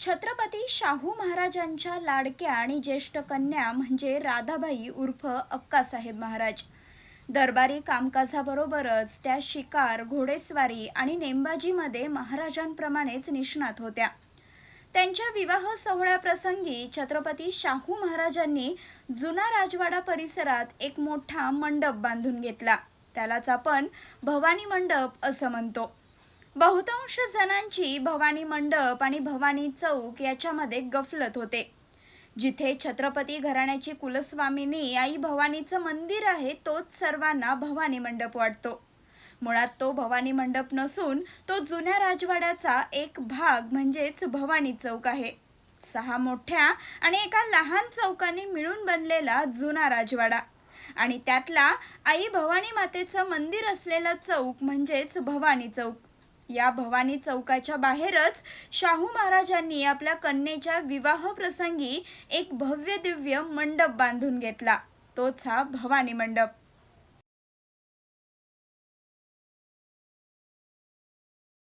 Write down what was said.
छत्रपती शाहू महाराजांच्या लाडक्या आणि ज्येष्ठ कन्या म्हणजे राधाबाई उर्फ अक्कासाहेब महाराज. दरबारी कामकाजाबरोबरच त्या शिकार घोडेस्वारी आणि नेमबाजीमध्ये महाराजांप्रमाणेच निष्णात होत्या. त्यांच्या विवाह सोहळ्याप्रसंगी छत्रपती शाहू महाराजांनी जुना राजवाडा परिसरात एक मोठा मंडप बांधून घेतला. त्यालाच आपण भवानी मंडप असं म्हणतो. बहुतांश जणांची भवानी मंडप आणि भवानी चौक याच्यामध्ये गफलत होते. जिथे छत्रपती घराण्याची कुलस्वामिनी आई भवानीचं मंदिर आहे तोच सर्वांना भवानी मंडप वाटतो. मुळात तो भवानी मंडप नसून तो जुन्या राजवाड्याचा एक भाग म्हणजेच भवानी चौक आहे. सहा मोठ्या आणि एका लहान चौकाने मिळून बनलेला जुना राजवाडा. आणि त्यातला आई भवानी मातेचं मंदिर असलेला चौक म्हणजेच भवानी चौक. या भवानी चौकाच्या बाहेरच शाहू महाराजांनी आपल्या कन्येच्या विवाह प्रसंगी एक भव्य दिव्य मंडप बांधून घेतला. तोच हा भवानी मंडप.